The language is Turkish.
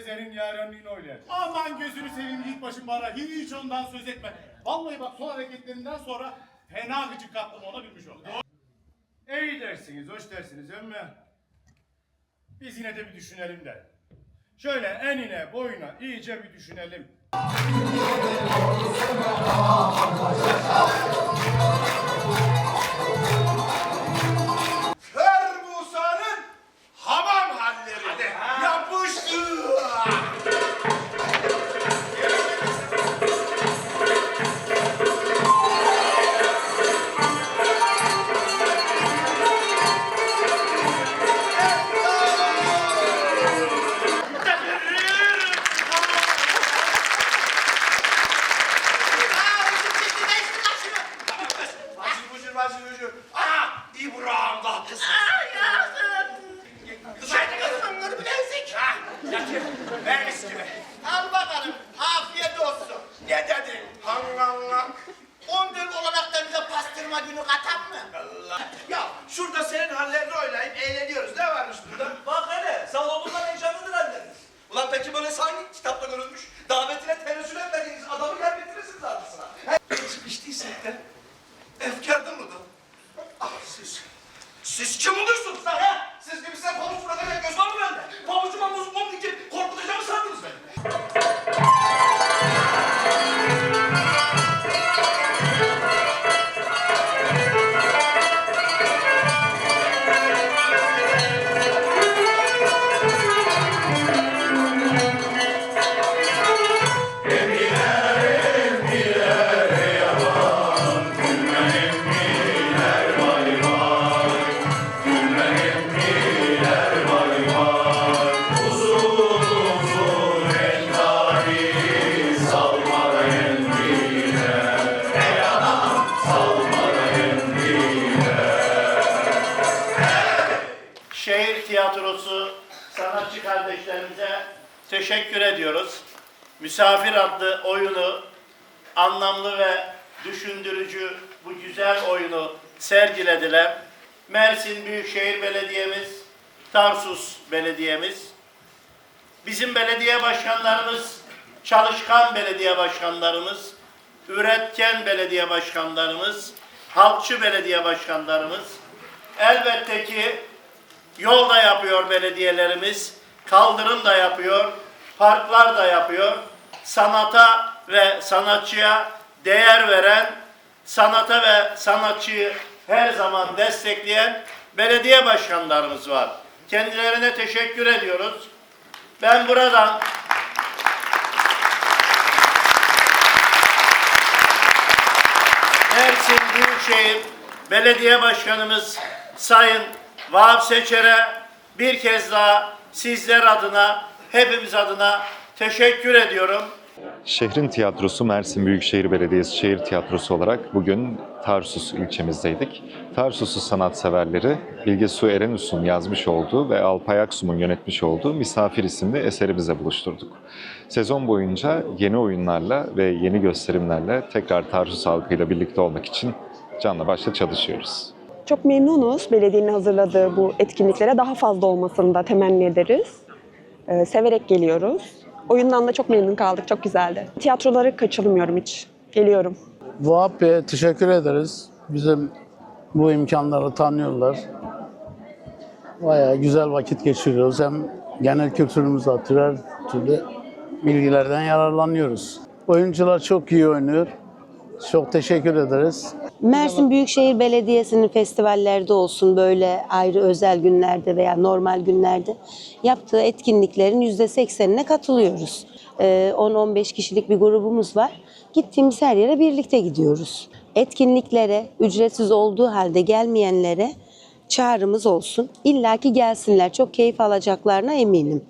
senin yarenliğini oynayacağım. Aman gözünü seveyim git başım bana. Hiç ondan söz etme. Vallahi bak son hareketlerinden sonra fena gıcık kaptım ona bilmiş ol. İyi dersiniz, hoş dersiniz ama biz yine de bir düşünelim de. Şöyle enine boyuna iyice bir düşünelim. Yatır. Ver Tiyatrosu sanatçı kardeşlerimize teşekkür ediyoruz. Misafir adlı oyunu anlamlı ve düşündürücü bu güzel oyunu sergilediler. Mersin Büyükşehir Belediye'miz, Tarsus Belediye'miz, bizim belediye başkanlarımız, çalışkan belediye başkanlarımız, üretken belediye başkanlarımız, halkçı belediye başkanlarımız, elbette ki Yol da yapıyor belediyelerimiz, kaldırım da yapıyor, parklar da yapıyor. Sanata ve sanatçıya değer veren, sanata ve sanatçıyı her zaman destekleyen belediye başkanlarımız var. Kendilerine teşekkür ediyoruz. Ben buradan Mersin Büyükşehir Belediye Başkanımız Sayın Vahap Seçer'e bir kez daha sizler adına, hepimiz adına teşekkür ediyorum. Şehrin tiyatrosu Mersin Büyükşehir Belediyesi Şehir Tiyatrosu olarak bugün Tarsus ilçemizdeydik. Tarsus'u sanatseverleri Bilge Su Erenus'un yazmış olduğu ve Alpay Aksum'un yönetmiş olduğu Misafir isimli eserimize buluşturduk. Sezon boyunca yeni oyunlarla ve yeni gösterimlerle tekrar Tarsus halkıyla birlikte olmak için canla başla çalışıyoruz. Çok memnunuz belediyenin hazırladığı bu etkinliklere daha fazla olmasını da temenni ederiz. Ee, severek geliyoruz. Oyundan da çok memnun kaldık, çok güzeldi. Tiyatroları kaçırmıyorum hiç. Geliyorum. Vahap Bey'e teşekkür ederiz. Bizim bu imkanları tanıyorlar. Bayağı güzel vakit geçiriyoruz. Hem genel kültürümüzü artırıyor, her türlü bilgilerden yararlanıyoruz. Oyuncular çok iyi oynuyor. Çok teşekkür ederiz. Mersin Büyükşehir Belediyesi'nin festivallerde olsun böyle ayrı özel günlerde veya normal günlerde yaptığı etkinliklerin %80'ine katılıyoruz. Ee, 10-15 kişilik bir grubumuz var. Gittiğimiz her yere birlikte gidiyoruz. Etkinliklere ücretsiz olduğu halde gelmeyenlere çağrımız olsun. İlla ki gelsinler. Çok keyif alacaklarına eminim.